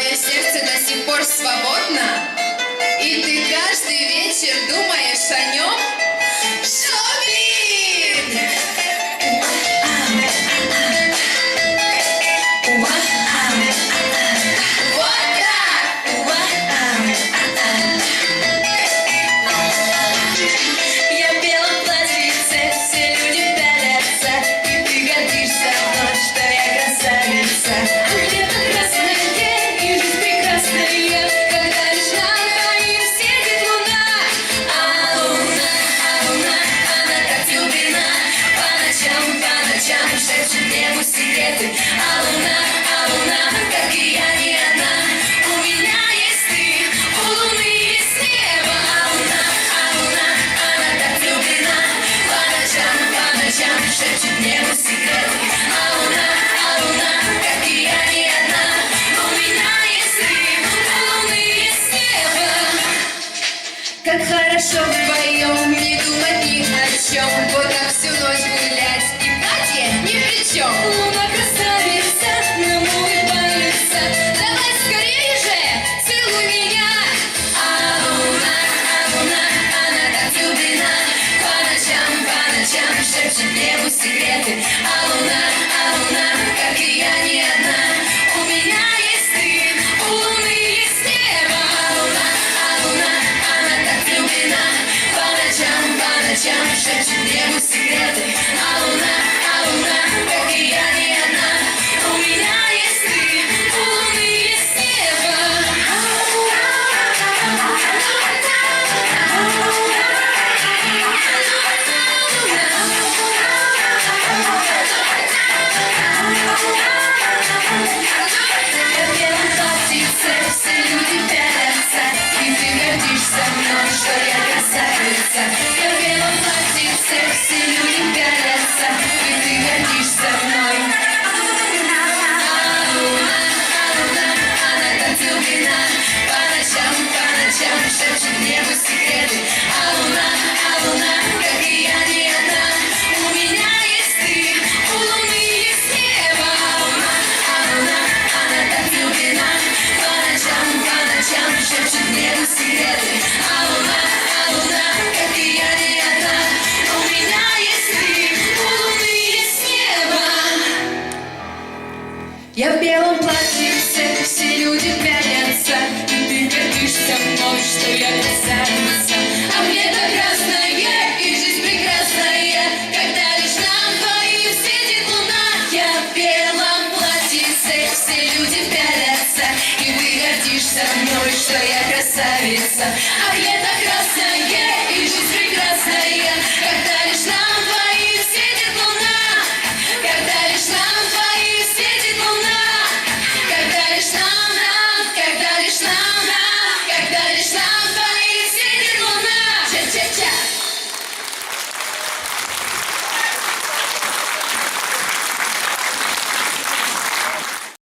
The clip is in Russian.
твое сердце до сих пор свободно? И ты каждый вечер думаешь о нем? хорошо вдвоем, не думать ни о чем, вот так всю ночь гулять, и Катя ни при чем. Я в белом платье, все, все люди пятятся, и ты гордишься мной, что я красавица. А мне-то красная и жизнь прекрасная, когда лишь нам двоим светит луна. Я в белом платье, все, все люди пятятся, и ты гордишься мной, что я красавица. А мне